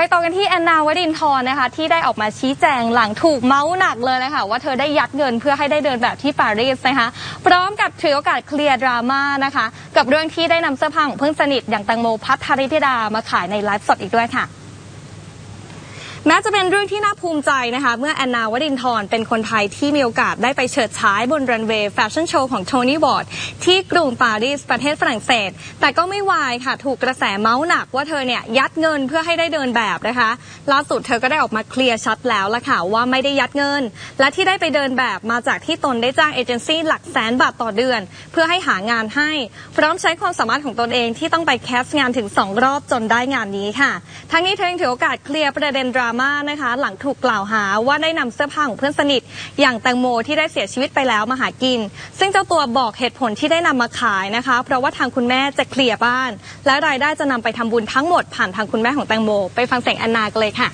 ไปต่อกันที่แอนนาวดินทร์นะคะ ที่ได้ออกมาชี้แจงหลังถูกเมาส์หนักเลยนะคะว่าเธอได้ยัดเงินเพื่อให้ได้เดินแบบที่ปารีสนะคะพร้อมกับถือโอกาสเคลียร์ดราม่านะคะ กับเรื่องที่ได้นำเสื้อผ้าของเพื่อนสนิทอย่างแตังโมพัทรธิดามาขายในไลฟ์สดอีกด้วยค่ะ แม้จะเป็นเรื่องที่น่าภูมิใจนะคะ เมื่อแอนนาวดินทร์เป็นคนไทยที่มีโอกาสได้ไปเฉิดฉายบนรันเวย์แฟชั่นโชว์ของโทนี่วอร์ดที่กรุงปารีสประเทศฝรั่งเศส แต่ก็ไม่วายค่ะ ถูกกระแสเมาส์หนักว่าเธอเนี่ยยัดเงินเพื่อให้ได้เดินแบบนะคะ ล่าสุดเธอก็ได้ออกมาเคลียร์ชัดแล้วละค่ะว่าไม่ได้ยัดเงิน และที่ได้ไปเดินแบบมาจากที่ตนได้จ้างเอเจนซี่หลักแสนบาทต่อเดือน เพื่อให้หางานให้ พร้อมใช้ความสามารถของตนเองที่ต้องไปแคสต์งานถึง 2 รอบจนได้งานนี้ค่ะ ทั้งนี้เธอยังถือโอกาสเคลียร์ประเด็นดราม่านะคะ หลังถูกกล่าวหาว่าได้นำเสื้อผ้าของเพื่อนสนิท อย่างแตงโมที่ได้เสียชีวิตไปแล้วมาหากิน ซึ่งเจ้าตัวบอกเหตุผลที่ได้นำมาขายนะคะ เพราะว่าทางคุณแม่จะเคลียร์บ้าน และรายได้จะนำไปทำบุญทั้งหมดผ่านทางคุณแม่ของแตงโม ไปฟังเสียงแอนนากันเลยค่ะ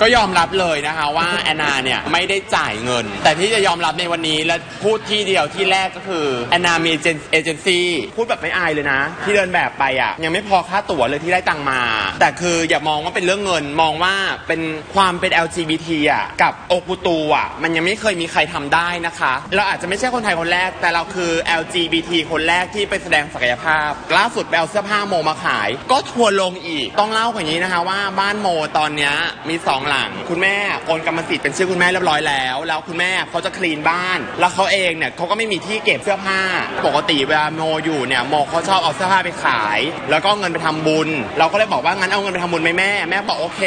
ก็ยอมรับเลยนะคะว่าแอนนาเนี่ยไม่ได้จ่ายเงิน แต่ที่จะยอมรับในวันนี้และพูดที่เดียวที่แรกก็คือแอนนามีเอเจนซี่พูดแบบไม่อายเลยนะ ที่เดินแบบไปอะยังไม่พอค่าตั๋วเลยที่ได้ตังมา แต่คืออย่ามองว่าเป็นเรื่องเงินมองว่าเป็นความเป็น LGBT อะกับโอกุตูอะมันยังไม่เคยมีใครทำได้นะคะ เราอาจจะไม่ใช่คนไทยคนแรก แต่เราคือ LGBT คนแรกที่ไปแสดงศักยภาพ ล่าสุดไปเอาเสื้อผ้าโมมาขาย ก็ทัวลงอีกต้องเล่าอย่างนี้นะคะว่าบ้านโมตอนเนี้ยมีสองหลังคุณแม่โอนกรรมสิทธิ์เป็นชื่อคุณแม่เรียบร้อยแล้ว แล้วคุณแม่เขาจะคลีนบ้าน แล้วเขาเองเนี่ยเขาก็ไม่มีที่เก็บเสื้อผ้า ปกติเวลาโมอยู่เนี่ยโมเขาชอบเอาเสื้อผ้าไปขาย แล้วก็เอาเงินไปทำบุญ เราก็เลยบอกว่างั้นเอาเงินไปทำบุญไหมแม่ แม่บอกโอเค